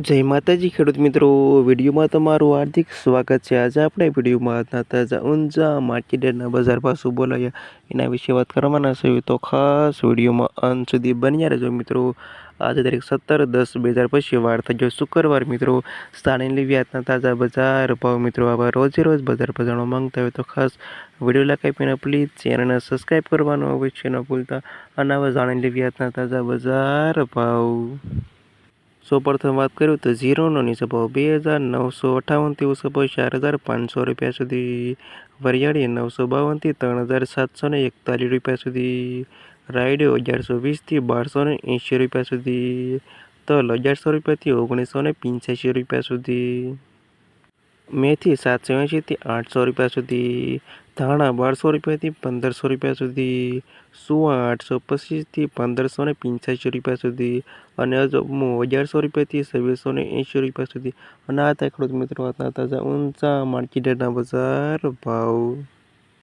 જય માતાજી, ખેડૂત મિત્રો. વિડીયોમાં તમારું હાર્દિક સ્વાગત છે. આજે આપણે વિડીયોમાં તાજા, ઊંઝા માર્કેટના બજાર ભાવ શું બોલાયા એના વિશે વાત કરવાના છે. તો ખાસ વિડીયોમાં અંત સુધી બન્યા રહેજો મિત્રો. આજે તારીખ સત્તર દસ બે હજાર પછી વાર થઈ ગયો શુક્રવાર મિત્રો. સ્થાનિક વ્યાજના તાજા બજાર ભાવ મિત્રો આવા રોજે રોજ બજાર બજારનો માંગતા હોય તો ખાસ વીડિયો લાઈક આપીને પ્લીઝ ચેનલને સબસ્ક્રાઈબ કરવાનું અવશ્ય ન ભૂલતા. અને આવા જાણેલી વ્યાજના તાજા બજાર ભાવ. સૌપ્રથમ વાત કરું તો ઝીરોનો ભાવ બે હજાર નવસો અઠાવનથી ઊંચો ચાર હજાર પાંચસો રૂપિયા સુધી. વરિયાળી નવસો બાવનથી ત્રણ હજાર સાતસો ને એકતાલીસ રૂપિયા સુધી. રાયડો અગિયારસો વીસથી બારસો ને એંશી રૂપિયા સુધી. તલ અગિયારસો રૂપિયાથી ઓગણીસો ને પંચ્યાસી રૂપિયા સુધી. મેથી સાતસો એંશીથી આઠસો રૂપિયા સુધી, ધાણા બારસો રૂપિયાથી પંદરસો રૂપિયા સુધી, સુવા આઠસો પચીસથી પંદરસો ને પંચ્યાસી રૂપિયા સુધી અને અગિયારસો રૂપિયાથી છવ્વીસો ને એંશી રૂપિયા સુધી. અને આ હતા ખેડૂત મિત્રો, આજના તાજા ઊંચા માર્કેટના બજાર ભાવ.